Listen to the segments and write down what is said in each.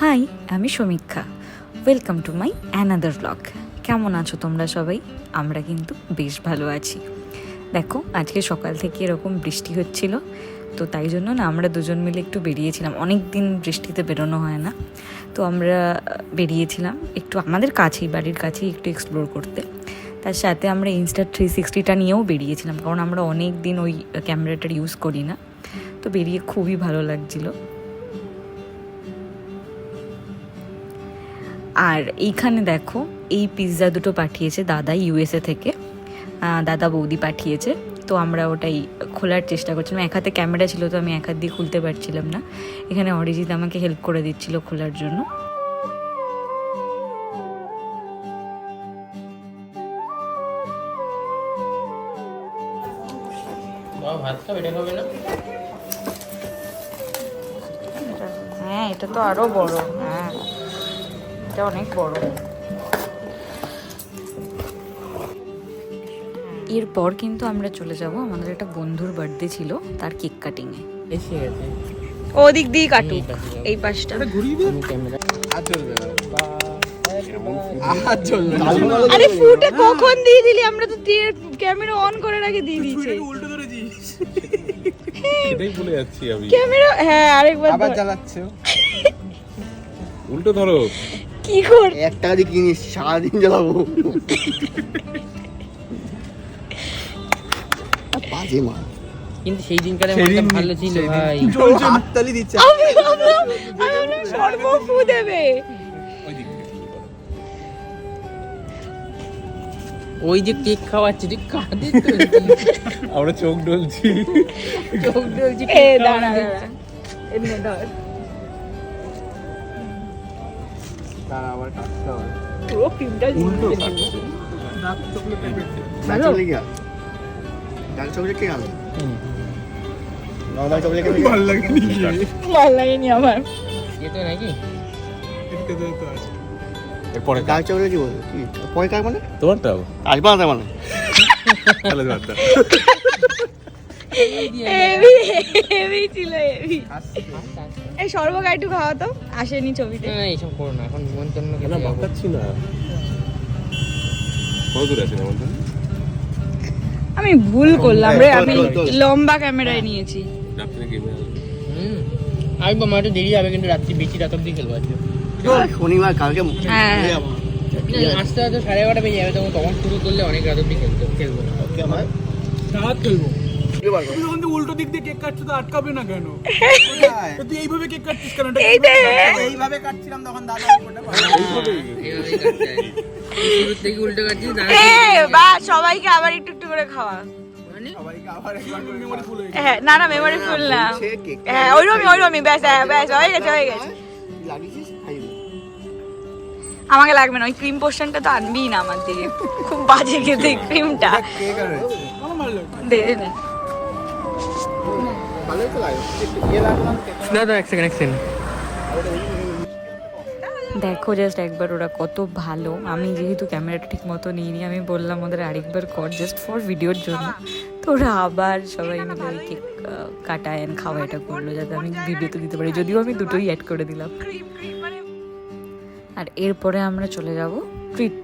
High, আমি Samiksha. Welcome to my another blog কেমন আছো তোমরা সবাই? আমরা কিন্তু বেশ ভালো আছি। দেখো, আজকে সকাল থেকে এরকম বৃষ্টি হচ্ছিল, তো তাই জন্য না আমরা দুজন মিলে একটু বেরিয়েছিলাম। অনেক দিন বৃষ্টিতে বেরোনো হয় না, তো আমরা বেরিয়েছিলাম একটু আমাদের কাছেই, বাড়ির কাছেই একটু এক্সপ্লোর করতে। তার সাথে আমরা ইনস্টা থ্রি সিক্সটিটা নিয়েও বেরিয়েছিলাম, কারণ আমরা অনেক দিন ওই ক্যামেরাটার ইউজ করি না। তো বেরিয়ে খুবই ভালো লাগছিল। আর এইখানে দেখো এই পিৎজা দুটো পাঠিয়েছে দাদা ইউএসএ থেকে। দাদা বৌদি পাঠিয়েছে। তো আমরা ওটাই খোলার চেষ্টা করছিলাম। এক হাতে ক্যামেরা ছিল তো আমি এক হাত দিয়ে খুলতে পারছিলাম না। এখানে অরিজিৎ আমাকে হেল্প করে দিচ্ছিল খোলার জন্য। হ্যাঁ এটা তো আরও বড় হ্যাঁ। এটা অনেক বড়। এরপর কিন্তু আমরা চলে যাব আমাদের একটা বন্ধুর বার্থডে ছিল তার কেক কাটিংয়ে এসে গেছে। ওদিক দিয়ে কাটুক এই পাশটা। আমি ক্যামেরা হাত চলবে চলবে আরে ফুটে কখন দিয়ে দিলি? আমরা তো দিয়ে ক্যামেরা অন করে রাখে দিয়ে দিয়েছি। উল্টো ধরেছিস। এটাই বলে যাচ্ছি আমি। ক্যামেরা হ্যাঁ আরেকবার আবার ধর। উল্টো ধরো। কি কর এক টাকা দিয়ে কিনিস সারাদিন জ্বালাবো। বাজে মা কিন্তু সেই দিনকার মনটা ভালো ছিল ভাই। হাততালি দিচ্ছে। আমি ভাবলাম আমি ভাবলাম সর্ব ফু দেবে। ওই দিক থেকে শুরু করো। ওই যে কেক খাওয়াচ্ছে ঠিক কাদের তো আমরা চোখ ডলছি। চোখ জ্বলছে এ দাঁড়া দাঁড়া। এমনি তার আবার কাটতে হবে। পুরো ক্রিমটা উল্টো ডার্ক চকলেট কি ডার্ক চকলেট কে আনো নর্মাল চকলেট কে ভালো লাগে নি ভালো লাগেনি আমার। এ তো নাকি? এদিকে তো তো আছে। এরপরে ডার্ক চকলেট কি বলব কি? পরে কার মানে? তোমারটাও? আসবে না মানে। তাহলে তোমারটা। হেভি হেভি ছিল হেভি এই সর্বগা একটু খাওয়া তো আসেনি ছবিতে। না এইসব করো না এখন নিমন্ত্রণ না যাব। কত দূর আছে আমি ভুল করলাম রে আমি তোল, তোল। লম্বা ক্যামেরায় নিয়েছি। আসব আমার একটু দেরি হবে কিন্তু রাত্রি বেশি রাত অব্দি খেলব আজকে। শনিবার কালকে হ্যাঁ। ভুলে যাব। না, আসতে আসতে সাড়ে এগারোটা বেজে যাবে তখন তখন শুরু করলে অনেক রাত অব্দি খেলতে খেলব না। ওকে আমার রাত খেলব। যখন উল্টো দিক দিয়ে কেক কাটছিস তো আটকাবে না কেন? তুই এইভাবে কেক কাটছিস কেন? এইভাবে কাটছিলাম তখন দাদা হয়। সবাইকে আবার একটু একটু করে খাওয়া। সবাইকে আবার একবার মেমোরি ফুল হয়ে হ্যাঁ না না মেমোরি ফুল না। হ্যাঁ ওইরকমই ওইরকমই ব্যাস হ্যাঁ ব্যাস হয়ে গেছে হয়ে গেছে। আমাকে লাগবে না ওই ক্রিম পোর্শনটা তো আনবিই না আমার দিকে। খুব বাজে খেতে ক্রিমটা কেক আর রয়েছে। আমার ভালো লাগে দে দে, দে ভালোই তো লাগে। একটু লাগলাম না? না এক সেকেন্ড এক সেকেন্ড দেখো জাস্ট একবার ওরা কত ভালো। আমি যেহেতু ক্যামেরাটা ঠিক মতো নিইনি আমি বললাম ওদের আরেকবার কর জাস্ট ফর ভিডিওর জন্য। তো ওরা আবার সবাই মিলে ওই কেক কাটা অ্যান্ড খাওয়া এটা করল যাতে আমি ভিডিওতে দিতে পারি। যদিও আমি দুটোই অ্যাড করে দিলাম। আর এরপরে আমরা চলে যাব ট্রিট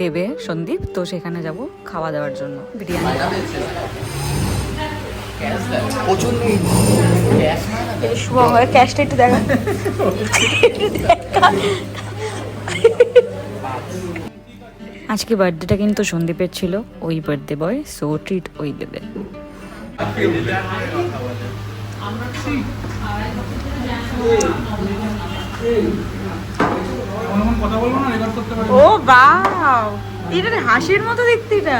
দেবে সন্দীপ। তো সেখানে যাব খাওয়া দাওয়ার জন্য। বিরিয়ানি। ক্যাশটা একটু দেখা। একটু দেখা। আজকে বার্থডেটা কিন্তু সন্দীপের ছিল ওই বার্থডে বয় সো ট্রিট ওই দেবে। অনেকক্ষণ কথা বলব না রেকর্ড করতে পারব। ও বাও। এটা হাসির মতো দেখতে এটা।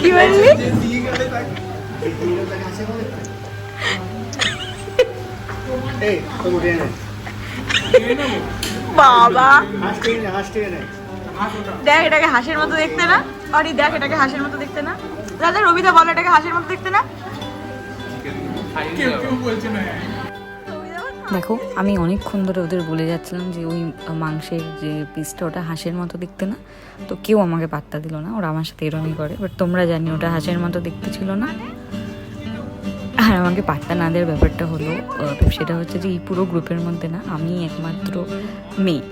কি বললি বাবা। দেখ এটাকে হাসির মতো দেখতে না। অরি দেখ এটাকে হাসির মতো দেখতে না। দাদা রবিদা বলো এটাকে হাসির মতো দেখতে না? কেউ কেউ বলছে না। দেখো, আমি অনেকক্ষণ ধরে ওদের বলে যাচ্ছিলাম যে ওই মাংসের যে পিসটা ওটা হাঁসের মতো দেখতে না। তো কেউ আমাকে পাত্তা দিল না, ওরা আমার সাথে এরমই করে। বাট তোমরা জানি ওটা হাঁসের মতো দেখতে ছিল না। আর আমাকে পাত্তা না দেওয়ার ব্যাপারটা হলো সেটা হচ্ছে যে এই পুরো গ্রুপের মধ্যে না আমি একমাত্র মেয়ে।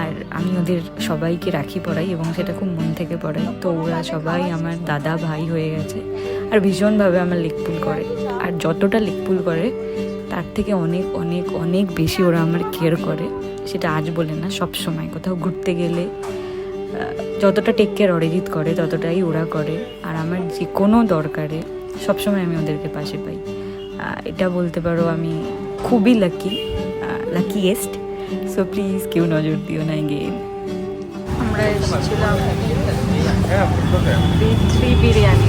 আর আমি ওদের সবাইকে রাখি পড়াই এবং সেটা খুব মন থেকে পড়াই। তো ওরা সবাই আমার দাদা ভাই হয়ে গেছে। আর ভীষণভাবে আমার লেকপুল করে। আর যতটা লেকপুল করে তার থেকে অনেক অনেক অনেক বেশি ওরা আমার কেয়ার করে। সেটা আজ বলে না সব সময়। কোথাও ঘুরতে গেলে যতটা টেক কেয়ার অরিজিৎ করে ততটাই ওরা করে। আর আমার যে কোনো দরকারে সবসময় আমি ওদেরকে পাশে পাই। এটা বলতে পারো আমি খুবই লাকি লাকিয়েস্ট সো প্লিজ কেউ নজর দিও না গেম আমরা এসেছিলাম বিরিয়ানি।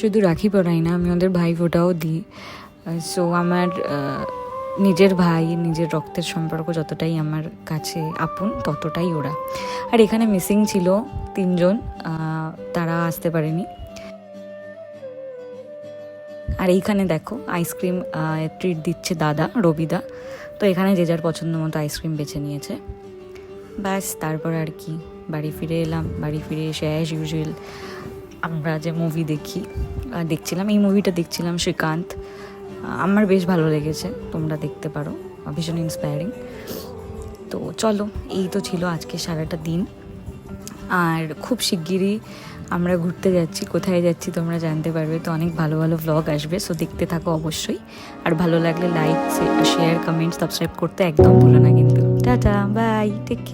শুধু রাখি পরাই না, আমি ওদের ভাই ফোটাও দিই। সো আমার নিজের ভাই, নিজের রক্তের সম্পর্ক যতটাই আমার কাছে আপন, ততটাই ওরা। আর এখানে মিসিং ছিল তিনজন তারা আসতে পারেনি। আর এইখানে দেখো আইসক্রিম ট্রিট দিচ্ছে দাদা, রবিদা। তো এখানে যে যার পছন্দ মতো আইসক্রিম বেছে নিয়েছে। ব্যাস, তারপর আর কি, বাড়ি ফিরে এলাম, বাড়ি ফিরে এসে অ্যাজ ইউজুয়াল আমরা যে মুভি দেখি দেখছিলাম, এই মুভিটা দেখছিলাম শ্রীকান্ত। আমার বেশ ভালো লেগেছে, তোমরা দেখতে পারো, ভীষণ ইন্সপায়ারিং তো চলো, এই তো ছিল আজকে সারাটা দিন। আর খুব শিগগিরই আমরা ঘুরতে যাচ্ছি, কোথায় যাচ্ছি তোমরা জানতে পারবে। তো অনেক ভালো ভালো ভ্লগ আসবে সো দেখতে থাকো অবশ্যই। আর ভালো লাগলে লাইক শেয়ার কমেন্ট সাবস্ক্রাইব করতে একদম ভুলো না কিন্তু। Tata bye take